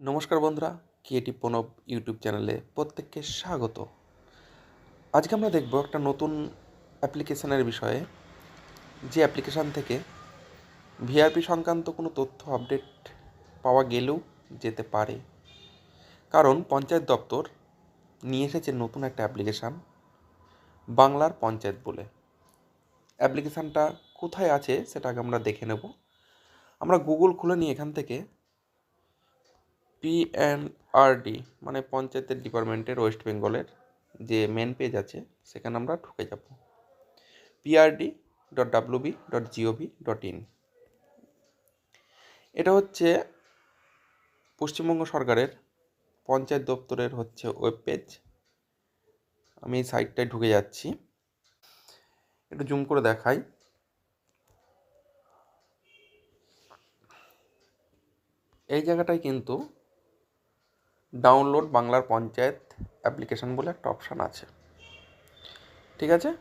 নমস্কার বন্ধুরা creative Pranab YouTube চ্যানেলে প্রত্যেককে স্বাগত। আজকে আমরা দেখব একটা নতুন অ্যাপ্লিকেশানের বিষয়ে। যে অ্যাপ্লিকেশান থেকে ভিআরপি সংক্রান্ত কোনো তথ্য আপডেট পাওয়া গেলেও যেতে পারে। কারণ পঞ্চায়েত দপ্তর নিয়ে এসেছে নতুন একটা অ্যাপ্লিকেশান, বাংলার পঞ্চায়েত বলে। অ্যাপ্লিকেশানটা কোথায় আছে সেটা আগে আমরা দেখে নেব। আমরা গুগল খুলে নিয়ে এখান থেকে পিএনআরডি মানে পঞ্চায়েতের ডিপার্টমেন্টের ওয়েস্ট বেঙ্গলের যে মেন পেজ আছে, সেখানে আমরা ঢুকে যাব। PRD dot WB dot GOV dot in এটা হচ্ছে পশ্চিমবঙ্গ সরকারের পঞ্চায়েত দপ্তরের হচ্ছে ওয়েব পেজ আমি এই সাইটটায় ঢুকে যাচ্ছি। একটু জুম করে দেখাই। এই জায়গাটায় কিন্তু ডাউনলোড বাংলার পঞ্চায়েত অ্যাপ্লিকেশান বলে একটা অপশান আছে। ঠিক আছে?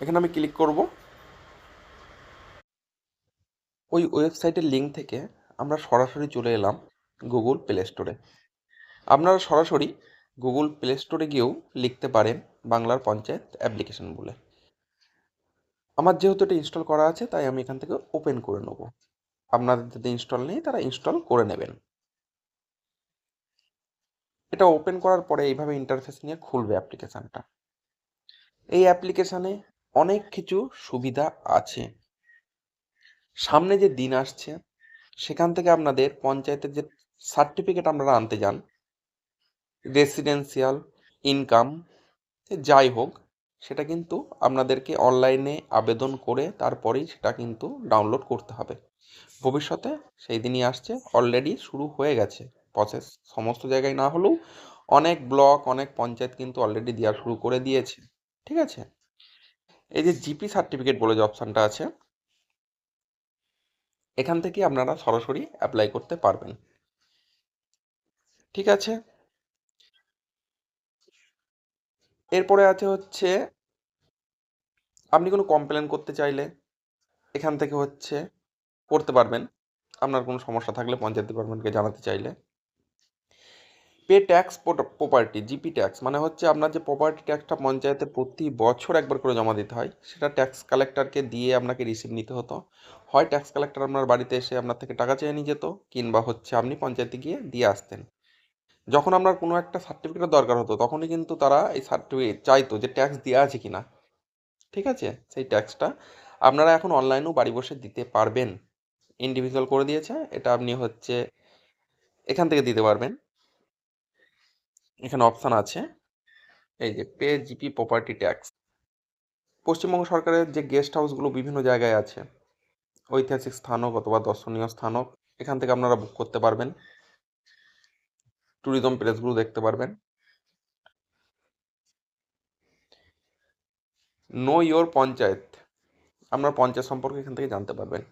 এখানে আমি ক্লিক করব। ওই ওয়েবসাইটের লিঙ্ক থেকে আমরা সরাসরি চলে এলাম গুগল প্লে স্টোরে। আপনারা সরাসরি গুগল প্লে স্টোরে গিয়েও লিখতে পারেন বাংলার পঞ্চায়েত অ্যাপ্লিকেশান বলে। আমার যেহেতু এটা ইনস্টল করা আছে, তাই আমি এখান থেকে ওপেন করে নেব। আপনাদের যদি ইনস্টল নেই, তারা ইনস্টল করে নেবেন। এটা ওপেন করার পরে এইভাবে ইন্টারফেস নিয়ে খুলবে অ্যাপ্লিকেশানটা এই অ্যাপ্লিকেশানে অনেক কিছু সুবিধা আছে। সামনে যে দিন আসছে, সেখান থেকে আপনাদের পঞ্চায়েতের যে সার্টিফিকেট আপনারা আনতে যান রেসিডেন্সিয়াল ইনকাম যাই হোক, সেটা কিন্তু আপনাদেরকে অনলাইনে আবেদন করে তারপরেই সেটা কিন্তু ডাউনলোড করতে হবে। ভবিষ্যতে সেই দিনই আসছে অলরেডি শুরু হয়ে গেছে। প্রসেস সমস্ত জায়গায় না হলেও অনেক ব্লক অনেক পঞ্চায়েত কিন্তু অলরেডি দেওয়া শুরু করে দিয়েছে। ঠিক আছে? এই যে জিপি সার্টিফিকেট বলে যে অপশানটা আছে, এখান থেকে আপনারা সরাসরি অ্যাপ্লাই করতে পারবেন। ঠিক আছে? এরপরে আছে হচ্ছে, আপনি কোনো কমপ্লেন করতে চাইলে এখান থেকে হচ্ছে করতে পারবেন। আপনার কোনো সমস্যা থাকলে পঞ্চায়েত ডিপার্টমেন্টকে জানাতে চাইলে। Pay tax property, GP tax মানে হচ্ছে আপনার যে প্রপার্টি ট্যাক্সটা পঞ্চায়েতে প্রতি বছর একবার করে জমা দিতে হয়, সেটা ট্যাক্স কালেক্টরকে দিয়ে আপনাকে রিসিভ নিতে হতো। হয় ট্যাক্স কালেক্টর আপনার বাড়িতে এসে আপনার থেকে টাকা চেয়ে নিয়ে যেত, কিংবা হচ্ছে আপনি পঞ্চায়েতে গিয়ে দিয়ে আসতেন। যখন আপনার কোনো একটা সার্টিফিকেটের দরকার হতো, তখনই কিন্তু তারা এই সার্টিফিকেট চাইতো যে ট্যাক্স দেওয়া আছে কি না ঠিক আছে? সেই ট্যাক্সটা আপনারা এখন অনলাইনেও বাড়ি বসে দিতে পারবেন। ইন্ডিভিজুয়াল করে দিয়েছে, এটা আপনি হচ্ছে এখান থেকে দিতে পারবেন। এখানে অপশান আছে। এই যে pay GP property tax Paschimbanga সরকারের যে গেস্ট হাউসগুলো বিভিন্ন জায়গায় আছে, ঐতিহাসিক স্থান হোক অথবা দর্শনীয় স্থান হোক এখান থেকে আপনারা বুক করতে পারবেন। ট্যুরিজম প্লেসগুলো দেখতে পারবেন। নো ইয়োর পঞ্চায়েত আপনার পঞ্চায়েত সম্পর্কে এখান থেকে জানতে পারবেন।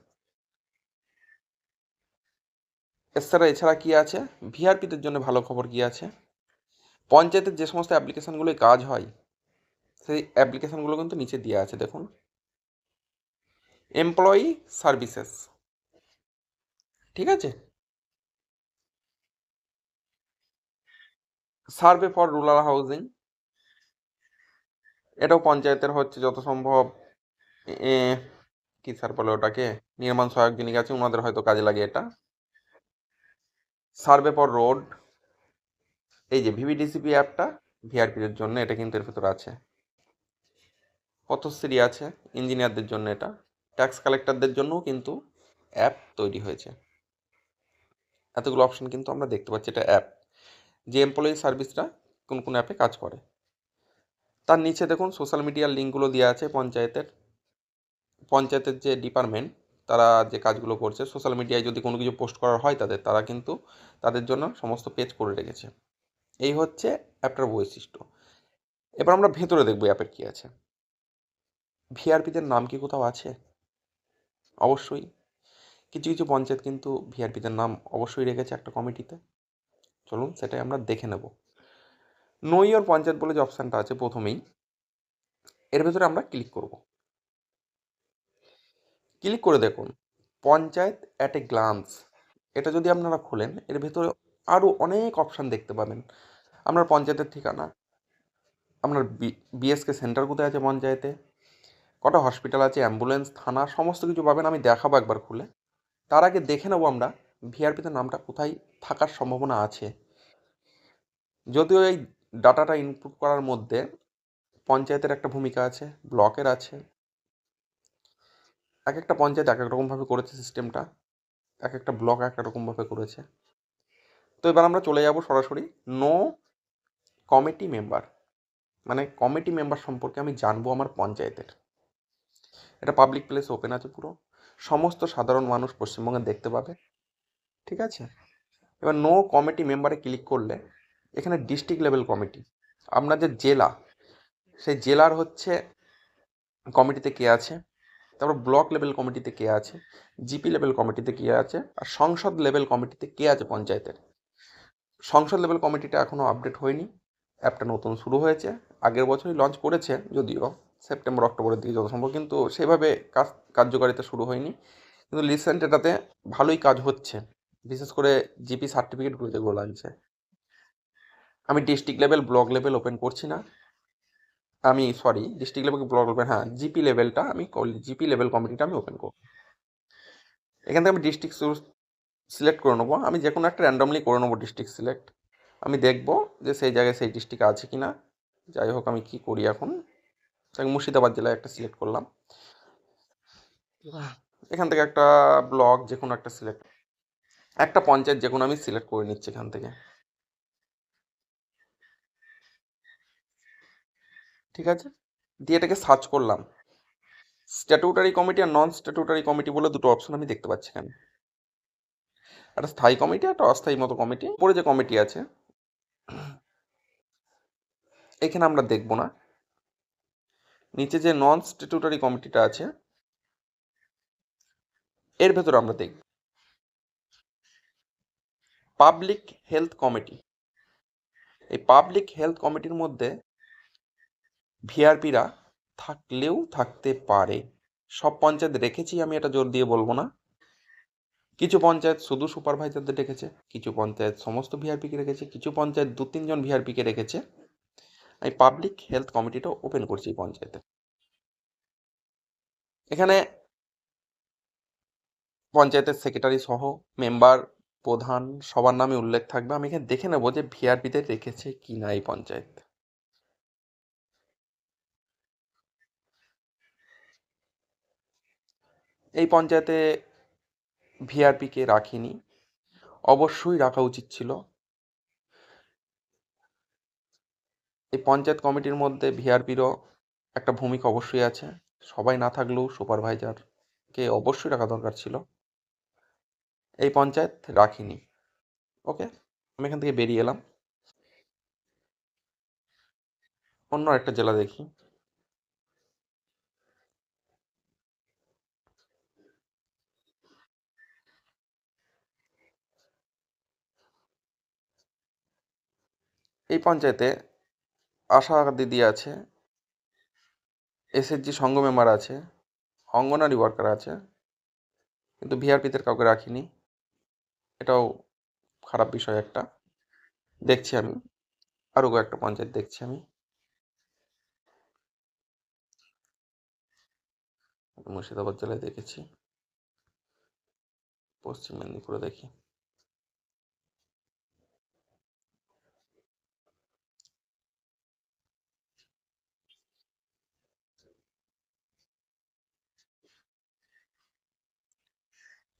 এছাড়া এছাড়া কী আছে? ভিআরপিদের জন্য ভালো খবর কী আছে? পঞ্চায়েতের যে সমস্ত অ্যাপ্লিকেশানগুলোয় কাজ হয়, সেই অ্যাপ্লিকেশানগুলো কিন্তু নিচে দেওয়া আছে, দেখুন। এমপ্লয়ি সার্ভিসেস ঠিক আছে? সার্ভে ফর রুরাল হাউজিং এটাও পঞ্চায়েতের হচ্ছে যত সম্ভব। কি স্যার বলে ওটাকে? নির্মাণ সহায়ক যিনি আছে ওনাদের হয়তো কাজে লাগে এটা। সার্ভে ফর রোড এই যে ভিভিডিসিপি অ্যাপটা ভিআরপিদের জন্য এটা কিন্তু এর ভেতর আছে। পথশ্রী আছে? ইঞ্জিনিয়ারদের জন্য এটা। ট্যাক্স কালেক্টরদের জন্যও কিন্তু অ্যাপ তৈরি হয়েছে। এতগুলো অপশন কিন্তু আমরা দেখতে পাচ্ছি, এটা অ্যাপ যে এমপ্লয়ি সার্ভিসটা কোন কোন অ্যাপে কাজ করে। তার নিচে দেখুন সোশ্যাল মিডিয়ার লিঙ্কগুলো দেওয়া আছে পঞ্চায়েতের। পঞ্চায়েতের যে ডিপার্টমেন্ট তারা যে কাজগুলো করছে সোশ্যাল মিডিয়ায় যদি কোনো কিছু পোস্ট করার হয় তাদের, তারা কিন্তু তাদের জন্য সমস্ত পেজ করে রেখেছে। এই হচ্ছে অ্যাপটার বৈশিষ্ট্য। এবার আমরা ভেতরে দেখব অ্যাপের কী আছে। ভিআরপিদের নাম কি কোথাও আছে? অবশ্যই। কিছু কিছু পঞ্চায়েত কিন্তু ভিআরপিদের নাম অবশ্যই রেখেছে একটা কমিটিতে। চলুন সেটাই আমরা দেখে নেব। নইয়র পঞ্চায়েত বলে যে অপশানটা আছে প্রথমেই, এর ভেতরে আমরা ক্লিক করব। ক্লিক করে দেখুন, পঞ্চায়েত অ্যাট এ গ্লান্স এটা যদি আপনারা খোলেন, এর ভেতরে আরও অনেক অপশান দেখতে পাবেন। আপনার পঞ্চায়েতের ঠিকানা, আপনার বিএসকে সেন্টার কোথায় আছে পঞ্চায়েতে, কটা হসপিটাল আছে অ্যাম্বুলেন্স থানা, সমস্ত কিছু পাবেন, আমি দেখাবো একবার খুলে। তার আগে দেখে নেব আমরা ভিআরপিতে নামটা কোথায় থাকার সম্ভাবনা আছে। যদিও এই ডাটাটা ইনপুট করার মধ্যে পঞ্চায়েতের একটা ভূমিকা আছে, ব্লকের আছে। এক একটা পঞ্চায়েত এক এক রকমভাবে করেছে সিস্টেমটা এক একটা ব্লক এক রকমভাবে করেছে। তো এবার আমরা চলে যাব সরাসরি। নো কমিটি মেম্বার মানে কমিটি মেম্বার সম্পর্কে আমি জানব আমার পঞ্চায়েতের। এটা পাবলিক প্লেস ওপেন আছে পুরো। সমস্ত সাধারণ মানুষ পশ্চিমবঙ্গে দেখতে পাবে। ঠিক আছে? এবার নো কমিটি মেম্বারে ক্লিক করলে এখানে ডিস্ট্রিক্ট লেভেল কমিটি আপনার যে জেলা, সেই জেলার হচ্ছে কমিটিতে কে আছে? তারপর ব্লক লেভেল কমিটিতে কে আছে? জিপি লেভেল কমিটিতে কে আছে? আর সংসদ লেভেল কমিটিতে কে আছে পঞ্চায়েতের? সংসদ লেভেল কমিটিটা এখনও আপডেট হয়নি। অ্যাপটা নতুন শুরু হয়েছে। আগের বছরই লঞ্চ করেছে, যদিও সেপ্টেম্বর, অক্টোবরের দিকে যত সম্ভব, কিন্তু সেভাবে কাজ, কার্যকারিতা শুরু হয়নি। কিন্তু রিসেন্ট এটাতে ভালোই কাজ হচ্ছে। বিশেষ করে জিপি সার্টিফিকেটগুলো যেগুলো লাগছে। আমি district level block level open করছি না। আমি sorry district level block level হ্যাঁ জিপি লেভেলটা আমি, জিপি লেভেল কমিটিটা আমি ওপেন করব। এখান থেকে আমি ডিস্ট্রিক্ট সিলেক্ট করে নেব। আমি যে কোনো একটা র্যান্ডমলি করে নেব ডিস্ট্রিক্ট সিলেক্ট আমি দেখব যে সেই জায়গায় সেই ডিস্ট্রিক্ট আছে কি না যাই হোক, আমি কি করি এখন? আমি মুর্শিদাবাদ জেলায় একটা সিলেক্ট করলাম। এখান থেকে একটা ব্লক যে কোনো একটা সিলেক্ট একটা পঞ্চায়েত যে কোনো আমি সিলেক্ট করে নিচ্ছি এখান থেকে। ঠিক আছে? দিয়ে এটাকে সার্চ করলাম। স্ট্যাটুটারি কমিটি আর নন স্ট্যাটুটারি কমিটি বলে দুটো অপশন আমি দেখতে পাচ্ছি এখানে। একটা স্থায়ী কমিটি, একটা অস্থায়ী মতো কমিটি পরে যে কমিটি আছে, এখানে আমরা দেখব না। নিচে যে নন স্ট্যাটুটারি কমিটিটা আছে, এর ভেতরে আমরা দেখব। পাবলিক হেলথ কমিটি এই পাবলিক হেলথ কমিটির মধ্যে ভিআরপিরা থাকলেও থাকতে পারে। সব পঞ্চায়েত রেখেছি আমি, এটা জোর দিয়ে বলব না। কিছু পঞ্চায়েত শুধু সুপারভাইজারদের রেখেছে, কিছু পঞ্চায়েত সমস্ত ভিআরপিকে রেখেছে, কিছু পঞ্চায়েত দু তিনজন ভিআরপিকে রেখেছে। আমি পাবলিক হেলথ কমিটিটা ওপেন করছি পঞ্চায়েতে। এখানে পঞ্চায়েতের সেক্রেটারি সহ মেম্বার প্রধান সবার নামে উল্লেখ থাকবে। আমি এখানে দেখে নেব যে ভিআরপিতে রেখেছে কি না এই পঞ্চায়েত। এই পঞ্চায়েতে ভিআরপিকে রাখিনি। অবশ্যই রাখা উচিত ছিল। এই পঞ্চায়েত কমিটির মধ্যে ভিআরপিরও একটা ভূমিকা অবশ্যই আছে। সবাই না থাকলেও সুপারভাইজারকে অবশ্যই রাখা দরকার ছিল। এই পঞ্চায়েত রাখিনি। ওকে, আমি এখান থেকে বেরিয়ে এলাম। অন্য একটা জেলা দেখি। এই পঞ্চায়েতে আশা দিদি আছে এসএসজি সংঘ মেম্বার আছে অঙ্গনারী ওয়ার্কার আছে, কিন্তু ভিআরপিদের কাউকে রাখিনি। এটাও খারাপ বিষয় একটা। দেখছি আমি আরও কয়েকটা পঞ্চায়েত দেখছি আমি। মুর্শিদাবাদ জেলায় দেখেছি, পশ্চিম মেদিনীপুরে দেখি।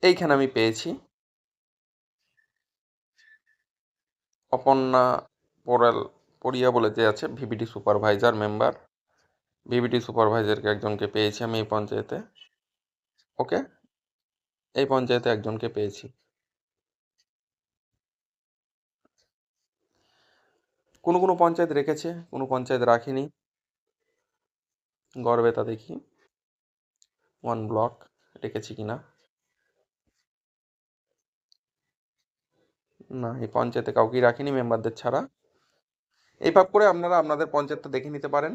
এইখানে আমি পেয়েছি। অপর্ণা পোরাল পড়িয়া বলে যে আছে ভিভিডি সুপারভাইজার মেম্বার। ভিভিডি সুপারভাইজারকে একজনকে পেয়েছি আমি এই পঞ্চায়েতে। ওকে? এই পঞ্চায়েতে একজনকে পেয়েছি। কোনো কোনো পঞ্চায়েত রেখেছে, কোনো পঞ্চায়েত রাখিনি। গর্বে তা দেখি। ওয়ান ব্লক রেখেছি কিনা। না, এই পঞ্চায়েতে কাউকেই রাখিনি, মেম্বারদের ছাড়া। এইভাবে করে আপনারা আপনাদের পঞ্চায়েতটা দেখে নিতে পারেন,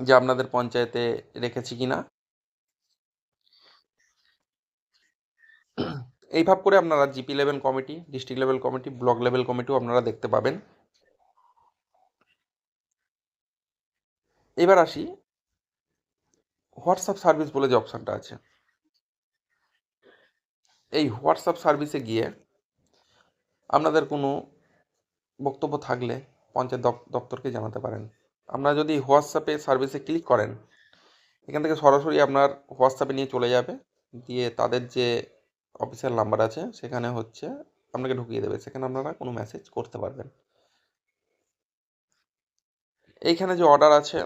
যে আপনাদের পঞ্চায়েতে রেখেছি কি না এইভাবে করে আপনারা GP level committee, district level committee, block level কমিটিও আপনারা দেখতে পাবেন। এবার আসি, হোয়াটসঅ্যাপ সার্ভিস বলে যে অপশানটা আছে। এই হোয়াটসঅ্যাপ সার্ভিসে গিয়ে আপনাদের কোনো বক্তব্য থাকলে পঞ্চায়েত দপ- দপ্তরকে জানাতে পারেন। আপনারা যদি হোয়াটসঅ্যাপে সার্ভিসে ক্লিক করেন, এখান থেকে সরাসরি আপনার হোয়াটসঅ্যাপে নিয়ে চলে যাবে। দিয়ে তাদের যে অফিসিয়াল নাম্বার আছে, সেখানে হচ্ছে আপনাকে ঢুকিয়ে দেবে। সেখানে আপনারা কোনো মেসেজ করতে পারবেন। এইখানে যে অর্ডার আছে,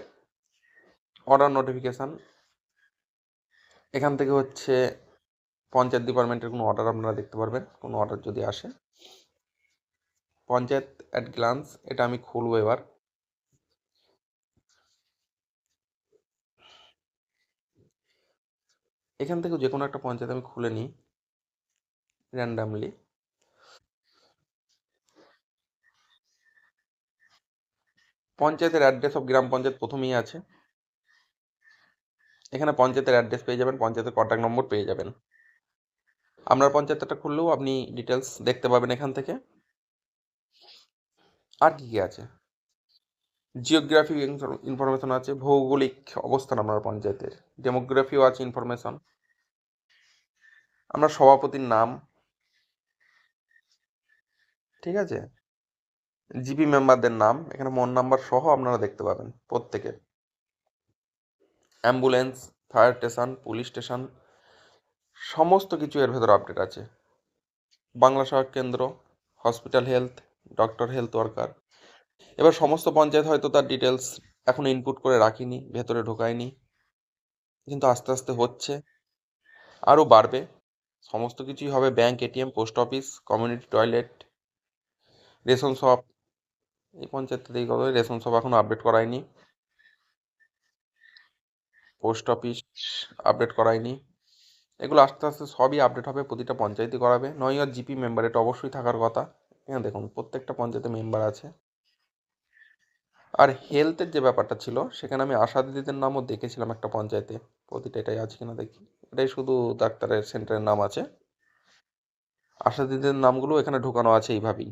অর্ডার নোটিফিকেশান, এখান থেকে হচ্ছে পঞ্চায়েত ডিপার্টমেন্টের কোনো অর্ডার আপনারা দেখতে পারবেন। কোনো অর্ডার যদি আসে পঞ্চায়েত অ্যাট গ্লান্স এটা আমি খুলবো এবার। এখান থেকে যে কোনো একটা পঞ্চায়েত আমি খুলে নিই র্যান্ডামলি পঞ্চায়েতের অ্যাড্রেস অফ গ্রাম পঞ্চায়েত প্রথমেই আছে। এখানে পঞ্চায়েতের অ্যাড্রেস পেয়ে যাবেন, পঞ্চায়েতের কন্ট্যাক্ট নম্বর পেয়ে যাবেন। আপনার পঞ্চায়েতটা খুললেও আপনি ডিটেলস দেখতে পাবেন এখান থেকে। আর কী কী আছে? জিওগ্রাফি ইনফরমেশন আছে, ভৌগোলিক অবস্থান আপনার পঞ্চায়েতের ডেমোগ্রাফিও আছে ইনফরমেশন আমরা সভাপতির নাম, ঠিক আছে? জিপি মেম্বারদের নাম, এখানে মন নাম্বার সহ আপনারা দেখতে পাবেন প্রত্যেকের। Ambulance fire station police station সমস্ত কিছু এর ভেতরে আপডেট আছে। বাংলা সহায়ক কেন্দ্র hospital health doctor health worker এবার সমস্ত পঞ্চায়েত হয়তো তার ডিটেলস এখন ইনপুট করে রাখিনি, ভেতরে ঢোকায়নি। কিন্তু আস্তে আস্তে হচ্ছে। আরও বাড়বে। সমস্ত কিছুই হবে bank ATM post office community toilet ration shop এই পঞ্চায়েতে এই কথা রেশন শপ এখনও আপডেট করায়নি। পোস্ট অফিস আপডেট করায়নি। এগুলো আস্তে আস্তে সবই আপডেট হবে, প্রতিটা পঞ্চায়েতই করাবে। নয় আর জিপি মেম্বার এটা অবশ্যই থাকার কথা। এখানে দেখুন, প্রত্যেকটা পঞ্চায়েতে মেম্বার আছে। আর হেলথের যে ব্যাপারটা ছিল, সেখানে আমি আশা দিদিদের নামও দেখেছিলাম একটা পঞ্চায়েতে। প্রতিটা এটাই আছে কিনা দেখি। এটাই শুধু ডাক্তারের সেন্টারের নাম আছে। আশা দিদিদের নামগুলো এখানে ঢোকানো আছে এইভাবেই।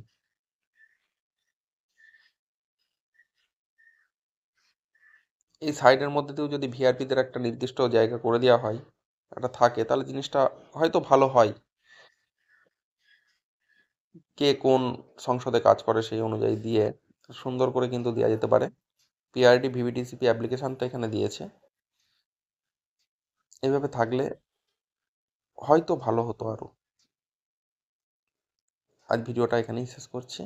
এই সাইডের মধ্যে দিয়েও যদি ভিআরপিদের একটা নির্দিষ্ট জায়গা করে দেওয়া হয়, একটা থাকে, তাহলে জিনিসটা হয়তো ভালো হয়। কে কোন সংসদে কাজ করে সেই অনুযায়ী দিয়ে সুন্দর করে কিন্তু দেওয়া যেতে পারে। পিআরডি ভিভিডিসিপি অ্যাপ্লিকেশানটা এখানে দিয়েছে। এভাবে থাকলে হয়তো ভালো হতো আরও আজ ভিডিওটা এখানেই শেষ করছি।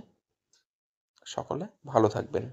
সকলে ভালো থাকবেন।